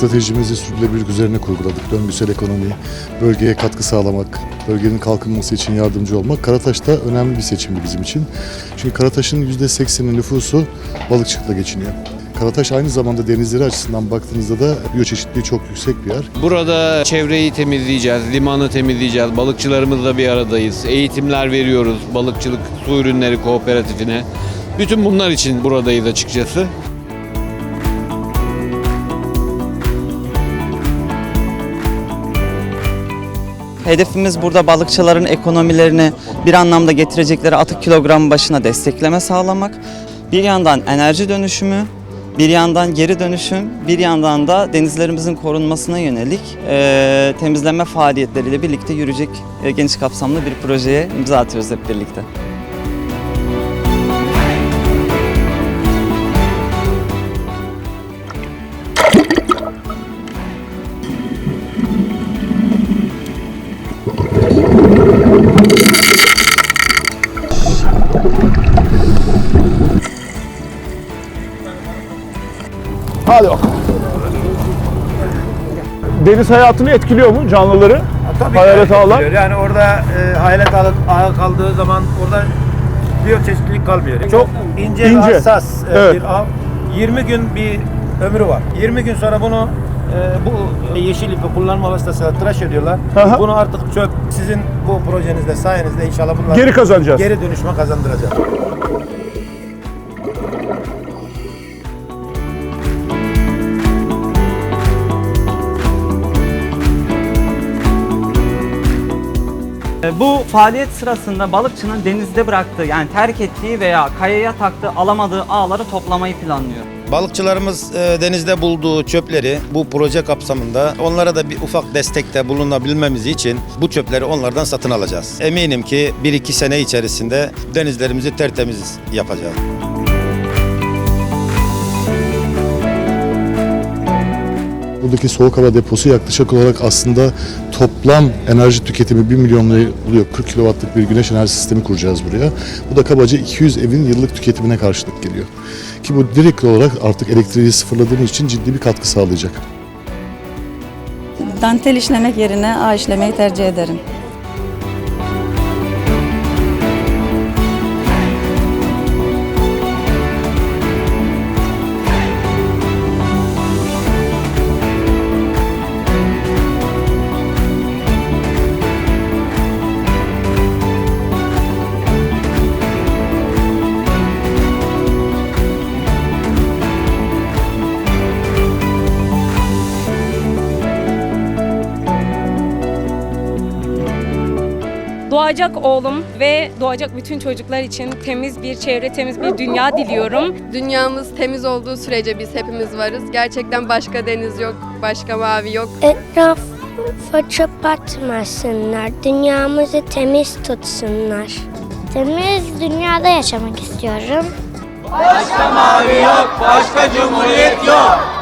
stratejimizi sürdürülebilirlik üzerine kurguladık. Döngüsel ekonomi, bölgeye katkı sağlamak, bölgenin kalkınması için yardımcı olmak. Karataş da önemli bir seçimdi bizim için. Çünkü Karataş'ın %80'i nüfusu balıkçılıkla geçiniyor. Karataş aynı zamanda denizleri açısından baktığınızda da biyoçeşitliği çok yüksek bir yer. Burada çevreyi temizleyeceğiz, limanı temizleyeceğiz, balıkçılarımızla bir aradayız. Eğitimler veriyoruz balıkçılık su ürünleri kooperatifine. Bütün bunlar için buradayız açıkçası. Hedefimiz burada balıkçıların ekonomilerini bir anlamda getirecekleri atık kilogram başına destekleme sağlamak. Bir yandan enerji dönüşümü, bir yandan geri dönüşüm, bir yandan da denizlerimizin korunmasına yönelik eee, temizleme faaliyetleriyle birlikte yürüyecek e, geniş kapsamlı bir projeye imza atıyoruz hep birlikte. Hadi bakalım. Deniz hayatını etkiliyor mu canlıları? Tabii ki Hayalet ağlar. Yani orada e, hayalet ağı, kaldığı zaman orada biyoçeşitlilik kalmıyor. Çok ince, İnce. hassas e, Evet. bir av. 20 gün bir ömrü var. 20 gün sonra bunu e, bu yeşil ipi kullanma vasıtasıyla tıraş ediyorlar. Aha. Bunu artık çöp sizin bu projenizde sayenizde inşallah bunlar Geri kazanacağız. geri dönüşme kazandıracak. Bu faaliyet sırasında balıkçının denizde bıraktığı yani terk ettiği veya kayaya taktığı alamadığı ağları toplamayı planlıyor. Balıkçılarımız e, denizde bulduğu çöpleri bu proje kapsamında onlara da bir ufak destekte bulunabilmemiz için bu çöpleri onlardan satın alacağız. Eminim ki 1-2 sene içerisinde denizlerimizi tertemiz yapacağız. Buradaki soğuk hava deposu yaklaşık olarak aslında toplam enerji tüketimi 1 milyon lirayı buluyor. 40 kilowattlık bir güneş enerji sistemi kuracağız buraya. Bu da kabaca 200 evin yıllık tüketimine karşılık geliyor. Ki bu direkt olarak artık elektriği sıfırladığımız için ciddi bir katkı sağlayacak. Dantel işlemek yerine ağ işlemeyi tercih ederim. Doğacak oğlum ve doğacak bütün çocuklar için temiz bir çevre, temiz bir dünya diliyorum. Dünyamız temiz olduğu sürece biz hepimiz varız. Gerçekten başka deniz yok, başka mavi yok. Etrafa çöp atmasınlar. Dünyamızı temiz tutsunlar. Temiz dünyada yaşamak istiyorum. Başka mavi yok, başka cumhuriyet yok.